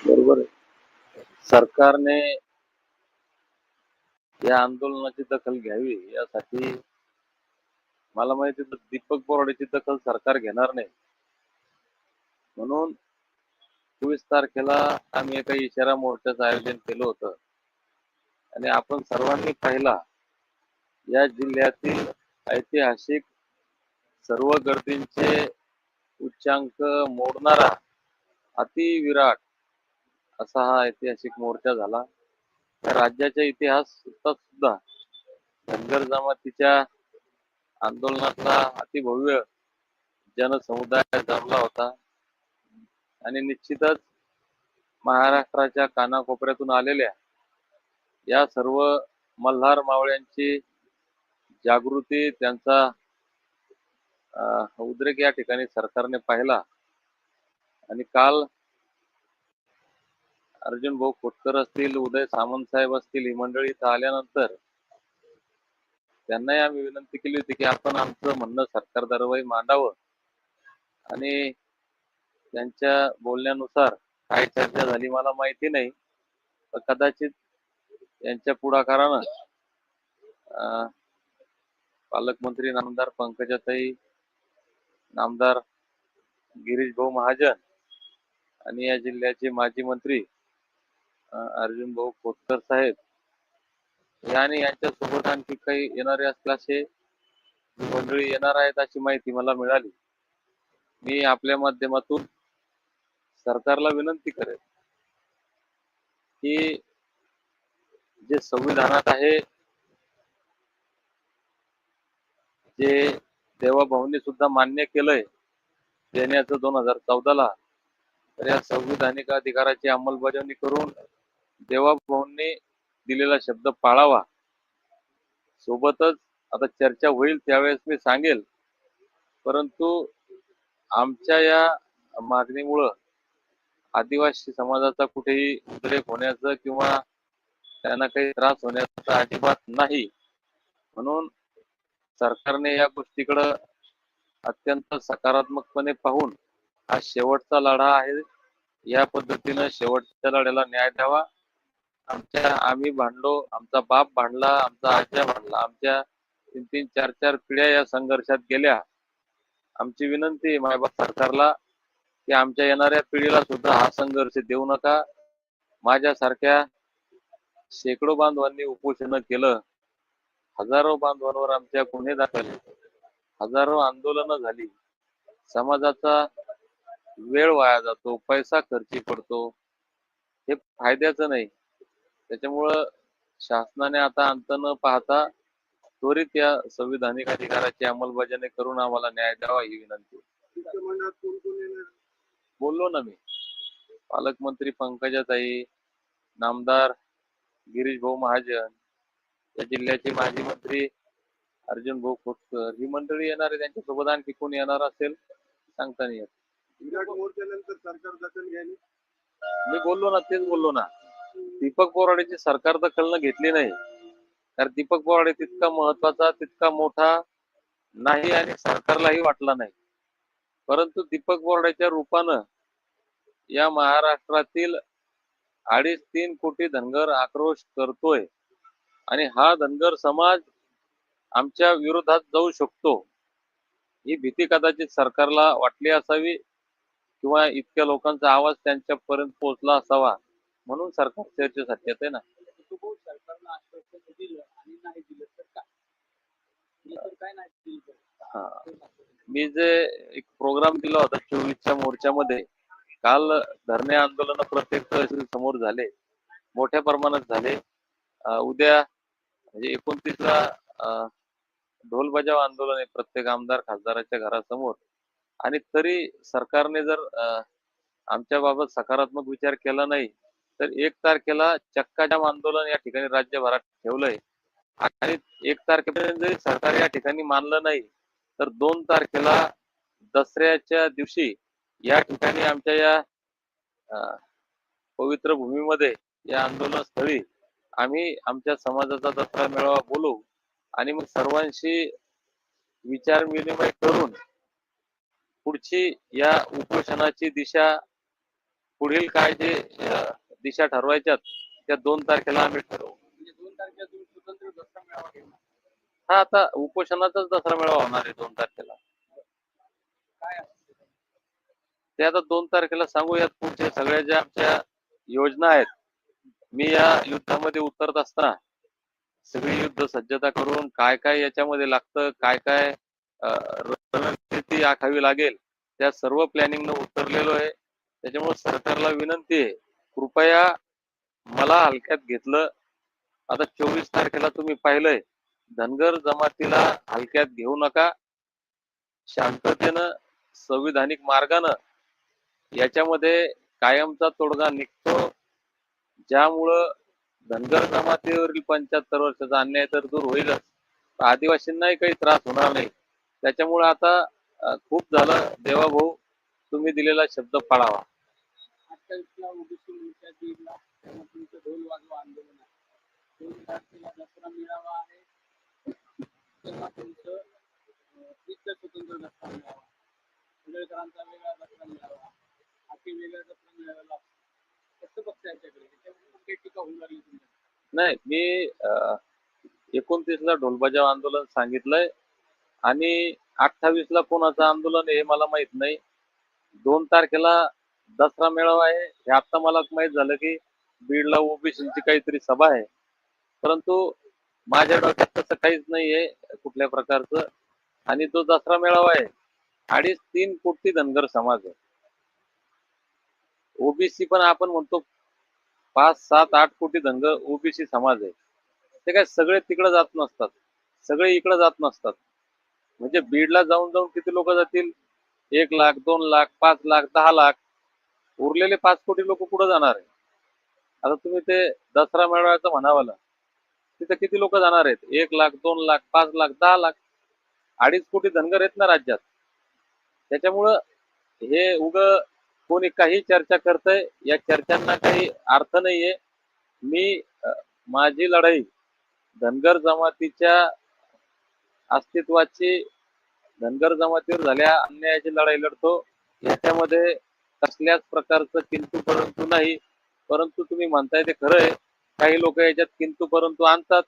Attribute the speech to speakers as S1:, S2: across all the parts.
S1: बरोबर सरकारने या आंदोलनाची दखल घ्यावी यासाठी मला माहिती दीपक बोराडेची दखल सरकार घेणार नाही. म्हणून चोवीस तारखेला आम्ही एका इशारा मोर्चाचं आयोजन केलं होतं. आणि आपण सर्वांनी पाहिला या जिल्ह्यातील ऐतिहासिक सर्व गर्दींचे उच्चांक मोडणारा अतिविराट असा हा ऐतिहासिक मोर्चा झाला. राज्याच्या इतिहास सुद्धा धनगर जमातीच्या आंदोलनातला अतिभव्य जनसमुदाय जमला होता. आणि निश्चितच महाराष्ट्राच्या कानाकोपऱ्यातून आलेल्या या सर्व मल्हार मावळ्यांची जागृती त्यांचा उद्रेक या ठिकाणी सरकारने पाहिला. आणि काल अर्जुन भाऊ खोटकर असतील उदय सामंत साहेब असतील ही मंडळी इथं आल्यानंतर त्यांनाही आम्ही विनंती केली होती की आपण आमचं म्हणणं सरकार दरवाई मांडावं. आणि त्यांच्या बोलण्यानुसार काय चर्चा झाली मला माहिती नाही. पण कदाचित यांच्या पुढाकारानं अं, पालकमंत्री नामदार पंकजाताई नामदार गिरीश भाऊ महाजन आणि या जिल्ह्याचे माजी मंत्री अर्जुन भाऊ खोतकर साहेब. आणि यांच्यासोबत आणखी काही येणारे असल्याचे मंडळी येणार आहेत अशी माहिती मला मिळाली. मी आपल्या माध्यमातून सरकारला विनंती करेन की जे संविधानात आहे जे देवाभाऊंनी सुद्धा मान्य केलंय. देण्याचं दोन हजार चौदाला. तर या संविधानिक अधिकाराची अंमलबजावणी करून देवाभाऊंनी दिलेला शब्द पाळावा. सोबतच आता चर्चा होईल त्यावेळेस मी सांगेल. परंतु आमच्या या मागणीमुळं आदिवासी समाजाचा कुठेही उद्रेक होण्याचं किंवा त्यांना काही त्रास होण्याचा अजिबात नाही. म्हणून सरकारने या गोष्टीकडं अत्यंत सकारात्मकपणे पाहून हा शेवटचा लढा आहे. या पद्धतीनं शेवटच्या लढ्याला न्याय द्यावा. आमच्या आम्ही भांडलो आमचा बाप भांडला आमचा आज्या भांडला आमच्या तीन तीन चार चार पिढ्या या संघर्षात गेल्या. आमची विनंती आहे मायबाप सरकारला की आमच्या येणाऱ्या पिढीला सुद्धा हा संघर्ष देऊ नका. माझ्यासारख्या शेकडो बांधवांनी उपोषण केलं हजारो बांधवांवर आमच्या गुन्हे दाखल. हजारो आंदोलनं झाली. समाजाचा वेळ वाया जातो पैसा खर्ची पडतो. हे फायद्याचं नाही. त्याच्यामुळं शासनाने आता अंत न पाहता त्वरित या संविधानिक अधिकाराची अंमलबजावणी करून आम्हाला न्याय द्यावा ही विनंती. बोललो ना मी. पालकमंत्री पंकजाताई नामदार गिरीश भाऊ महाजन या जिल्ह्याचे माजी मंत्री अर्जुन भाऊ खोतकर ही मंडळी येणार आहे. त्यांच्यासोबत आणखी कोण येणार असेल सांगता नाही येत.
S2: विराट मोर्चानंतर सरकार दखल घ्यायला.
S1: मी बोललो ना तेच बोललो ना. दीपक बोराडेची सरकार दखल न घेतली नाही. कारण दीपक बोराडे तितका महत्त्वाचा तितका मोठा नाही आणि सरकारलाही वाटला नाही. परंतु दीपक बोराडेच्या रूपानं या महाराष्ट्रातील अडीच तीन कोटी धनगर आक्रोश करतोय. आणि हा धनगर समाज आमच्या विरोधात जाऊ शकतो ही भीती कदाचित सरकारला वाटली असावी किंवा इतक्या लोकांचा आवाज त्यांच्यापर्यंत पोहोचला असावा म्हणून सरकार चर्चेसाठी येते ना.
S2: हा.
S1: मी जे एक प्रोग्राम दिला होता चोवीसच्या मोर्चामध्ये काल धरणे आंदोलन प्रत्येक तहसील समोर झाले मोठ्या प्रमाणात झाले. उद्या म्हणजे एकोणतीसला ढोल बजाव आंदोलन आहे प्रत्येक आमदार खासदाराच्या घरासमोर. आणि तरी सरकारने जर आमच्या बाबत सकारात्मक विचार केला नाही तर एक तारखेला चक्काजाम आंदोलन या ठिकाणी राज्यभरात ठेवलंय. आणि एक तारखेपर्यंत जरी सरकार या ठिकाणी मानलं नाही तर दोन तारखेला दसऱ्याच्या दिवशी या ठिकाणी आमच्या या पवित्र भूमीमध्ये या आंदोलन स्थळी आम्ही आमच्या समाजाचा दसरा मेळावा बोलवू आणि मग सर्वांशी विचार विनिमय करून पुढची या उपोषणाची दिशा पुढील काय जे दिशा ठरवायच्यात त्या दोन तारखेला आम्ही ठरवू.
S2: म्हणजे
S1: हा आता उपोषणाचाच दसरा मेळावा होणार आहे दोन तारखेला?
S2: ते
S1: आता दोन तारखेला सांगूयात पुढच्या सगळ्या ज्या आमच्या योजना आहेत मी या युद्धामध्ये उतरत असताना सगळी युद्ध सज्जता करून काय काय याच्यामध्ये लागतं काय काय रणनीती आखावी लागेल त्या सर्व प्लॅनिंग न उतरलेलो आहे. त्याच्यामुळे सरकारला विनंती आहे कृपया मला हलक्यात घेतलं. आता चोवीस तारखेला तुम्ही पाहिलंय धनगर जमातीला हलक्यात घेऊ नका. शांततेनं संविधानिक मार्गानं याच्यामध्ये कायमचा तोडगा निघतो. ज्यामुळं धनगर जमातीवरील पंच्याहत्तर वर्षाचा अन्याय तर दूर होईलच. आदिवासींनाही काही त्रास होणार नाही. त्याच्यामुळे आता खूप झालं. देवाभाऊ तुम्ही दिलेला शब्द पाळावा.
S2: दसरा स्वतंत्र त्याच्यामुळे टीका लागली
S1: नाही. मी एकोणतीस ला ढोलबजाव आंदोलन सांगितलंय आणि अठ्ठावीस ला कोणाचं आंदोलन हे मला माहीत नाही. दोन तारखेला दसरा मेळावा आहे. हे आता मला माहीत झालं की बीडला ओबीसीची काहीतरी सभा आहे. परंतु माझ्या डोक्यात तसं काहीच नाहीये कुठल्या प्रकारचं. आणि तो दसरा मेळावा आहे. अडीच तीन कोटी धनगर समाज आहे. ओबीसी पण आपण म्हणतो पाच सात आठ कोटी धनगर ओबीसी समाज आहे. ते काय सगळे तिकडे जात नसतात. सगळे इकडे जात नसतात. म्हणजे बीडला जाऊन जाऊन किती लोक जातील? एक लाख दोन लाख पाच लाख दहा लाख. उरलेले पाच कोटी लोक कुठं जाणार आहे आता तुम्ही ते दसरा मेळाव्याचं म्हणावं. तिथे किती लोक जाणार आहेत? एक लाख दोन लाख पाच लाख दहा लाख. अडीच कोटी धनगर आहेत ना राज्यात. त्याच्यामुळं हे उग कोणी काही चर्चा करतय या चर्चांना काही अर्थ नाहीये. मी माझी लढाई धनगर जमातीच्या अस्तित्वाची धनगर जमातीवर झाल्या अन्यायाची लढाई लढतो. याच्यामध्ये कसल्याच प्रकारचं किंतू परंतु नाही. परंतु तुम्ही म्हणताय ते खरं आहे काही लोक याच्यात किंतू परंतु आणतात.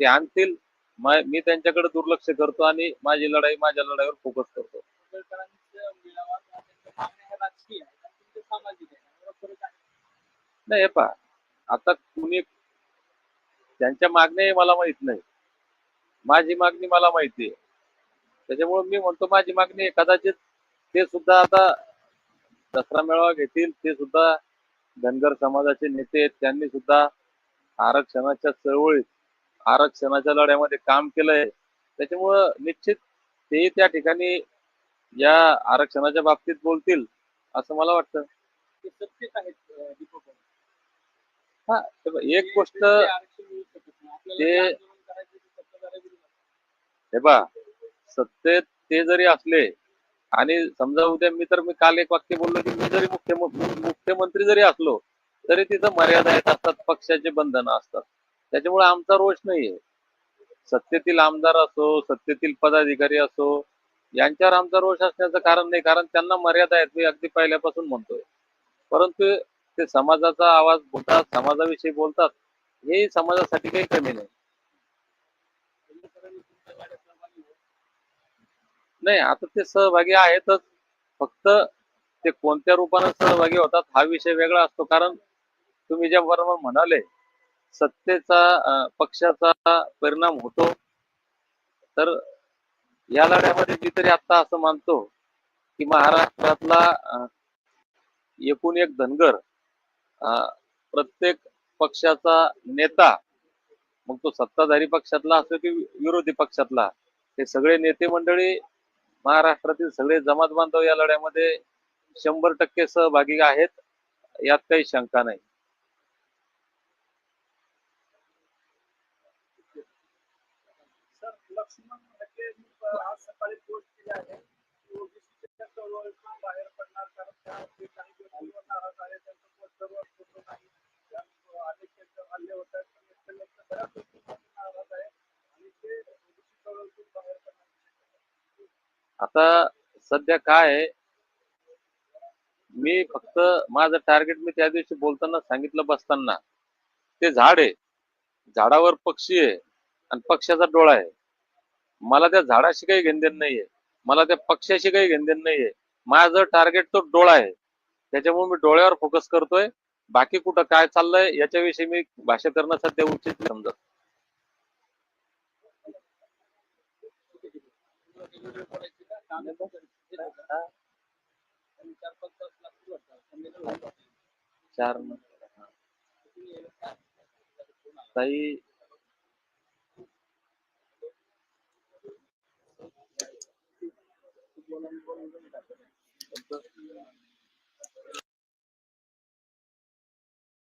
S1: ते आणतील. मी त्यांच्याकडे दुर्लक्ष करतो आणि माझी लढाई माझ्या लढाईवर फोकस करतो
S2: कुडळकरांचा मेळावा किंवा त्यांच्या मागण्या ह्या राजकीय आहेत आणि तुमच्या सामाजिक आहे यावर फरक आहे
S1: नाही हे पहा. आता कुणी त्यांच्या मागण्या मला माहीत नाही. माझी मागणी मला माहिती आहे. त्याच्यामुळे मी म्हणतो माझी मागणी आहे कदाचित ते सुद्धा आता दसरा मेळावा घेतील ते सुद्धा धनगर समाजाचे नेते आहेत त्यांनी सुद्धा आरक्षणाच्या चळवळीत आरक्षणाच्या लढ्यामध्ये काम केलंय. त्याच्यामुळं निश्चित तेही त्या ठिकाणी या आरक्षणाच्या बाबतीत बोलतील असं मला वाटतं.
S2: ते सत्तेत आहेत दीपक
S1: हा एक
S2: ते-
S1: गोष्ट
S2: ते.
S1: हे बा सत्तेत ते जरी असले आणि समजा उद्या मी तर मी काल एक वाक्य बोललो की मी जरी मुख्य मुख्यमंत्री जरी असलो तरी तिथं मर्यादा येत असतात पक्षाचे बंधनं असतात. त्याच्यामुळे आमचा रोष नाहीये. सत्तेतील आमदार असो सत्तेतील पदाधिकारी असो यांच्यावर आमचा रोष असण्याचं कारण नाही कारण त्यांना मर्यादा आहेत मी अगदी पहिल्यापासून म्हणतोय. परंतु ते समाजाचा आवाज बोलतात समाजाविषयी बोलतात हे समाजासाठी काही कमी नाही. नाही आता ते सहभागी आहेतच फक्त ते कोणत्या रूपाने सहभागी होतात हा विषय वेगळा असतो. कारण तुम्ही ज्या बरोबर म्हणाले सत्तेचा पक्षाचा परिणाम होतो तर या लढ्यामध्ये मी तरी आता असं मानतो की महाराष्ट्रातला एकूण एक धनगर प्रत्येक पक्षाचा नेता मग तो सत्ताधारी पक्षातला असो की विरोधी पक्षातला हे सगळे नेते मंडळी महाराष्ट्रातील सगळे जमात बांधव या लढ्यामध्ये शंभर टक्के सहभागी आहेत यात काही शंका नाही.
S2: लक्ष्मण म्हणजे आज सकाळी पोस्ट केली आहे.
S1: आता सध्या काय मी फक्त माझं टार्गेट मी त्या दिवशी बोलताना सांगितलं बसताना. ते झाड आहे. झाडावर पक्षी आहे आणि पक्ष्याचा डोळा आहे. मला त्या झाडाशी काही घेणदेण नाहीये. मला त्या पक्ष्याशी काही घेणदेण नाहीये. माझं टार्गेट तो डोळा आहे. त्याच्यामुळे मी डोळ्यावर फोकस करतोय. बाकी कुठं काय चाललंय याच्याविषयी मी भाष्य करणं सध्या उचित समजत.
S2: चार
S1: ताई.
S2: çocuklar.